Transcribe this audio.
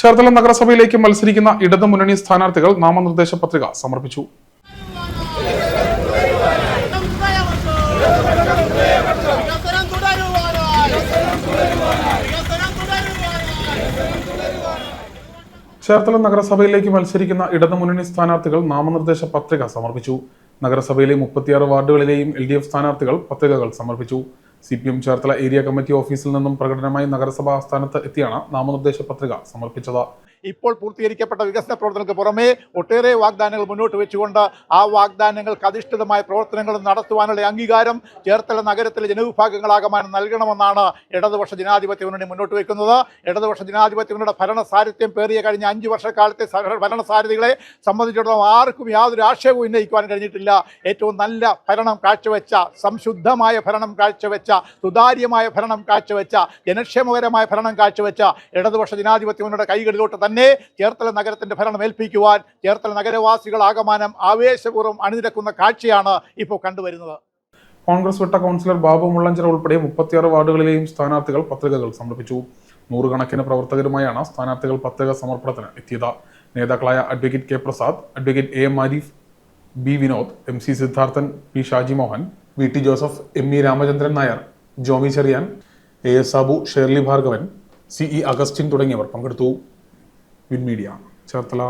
ചേർത്തല നഗരസഭയിലേക്ക് മത്സരിക്കുന്ന ഇടതു മുന്നണി സ്ഥാനാർത്ഥികൾ നാമനിർദ്ദേശ പത്രിക സമർപ്പിച്ചു. ചേർത്തല നഗരസഭയിലേക്ക് മത്സരിക്കുന്ന ഇടതു മുന്നണി സ്ഥാനാർത്ഥികൾ നാമനിർദ്ദേശ പത്രിക സമർപ്പിച്ചു. നഗരസഭയിലെ മുപ്പത്തിയാറ് വാർഡുകളിലെയും എൽ ഡി എഫ് സ്ഥാനാർത്ഥികൾ പത്രികകൾ സമർപ്പിച്ചു. C P M Cherthala area committee ഓഫീസിൽ നിന്നും പ്രകടനമായി നഗരസഭാ ആസ്ഥാനത്ത് എത്തിയാണ് നാമനിർദ്ദേശ പത്രിക സമർപ്പിച്ചത്. ഇപ്പോൾ പൂർത്തീകരിക്കപ്പെട്ട വികസന പ്രവർത്തനങ്ങൾക്ക് പുറമേ ഒട്ടേറെ വാഗ്ദാനങ്ങൾ മുന്നോട്ട് വെച്ചുകൊണ്ട് ആ വാഗ്ദാനങ്ങൾക്ക് അധിഷ്ഠിതമായ പ്രവർത്തനങ്ങൾ നടത്തുവാനുള്ള അംഗീകാരം ചേർത്തല നഗരത്തിലെ ജനവിഭാഗങ്ങളാകമാനം നൽകണമെന്നാണ് ഇടതുപക്ഷ ജനാധിപത്യ മുന്നണി മുന്നോട്ട് വയ്ക്കുന്നത് ഇടതുപക്ഷ ജനാധിപത്യ മുന്നണിയുടെ ഭരണ സാരഥ്യം പേറിയ കഴിഞ്ഞ അഞ്ച് വർഷക്കാലത്തെ ഭരണസാരഥികളെ ഭരണ സാരഥികളെ സംബന്ധിച്ചിടത്തോളം ആർക്കും യാതൊരു ആക്ഷേപവും ഉന്നയിക്കുവാൻ കഴിഞ്ഞിട്ടില്ല. ഏറ്റവും നല്ല ഭരണം കാഴ്ചവെച്ച സംശുദ്ധമായ ഭരണം കാഴ്ചവെച്ച സുതാര്യമായ ഭരണം കാഴ്ചവെച്ച ജനക്ഷേമകരമായ ഭരണം കാഴ്ചവെച്ച ഇടതുപക്ഷ ജനാധിപത്യ മുന്നണിയുടെ കൈകളിലോട്ട് തന്നെ ചേർത്തല നഗരത്തിന്റെ ഭരണം ഏൽപ്പിക്കുവാൻ ചേർത്തല നഗരവാസികൾ ആകമാനം ആവേശപൂർവം അണിനിരക്കുന്ന കാഴ്ചയാണ് ഇപ്പോൾ കണ്ടുവരുന്നത്. കോൺഗ്രസ് വിട്ട കൗൺസിലർ ബാബു മുള്ളഞ്ചിറ ഉൾപ്പെടെ മുപ്പത്തിയാറ് വാർഡുകളിലെയും സ്ഥാനാർത്ഥികൾ പത്രികകൾ സമർപ്പിച്ചു. നൂറുകണക്കിന് പ്രവർത്തകരുമായാണ് സ്ഥാനാർത്ഥികൾ പത്രിക സമർപ്പണത്തിന് എത്തിയത്. നേതാക്കളായ advocate K Prasad advocate A M Arif B Vinod M C Siddharthan P Shaji Mohan V T Joseph M E Ramachandran Nair Jomi Cherian A S Sabu Shirley Bhargavan C E Augustine തുടങ്ങിയവർ പങ്കെടുത്തു. Win media Cherthala.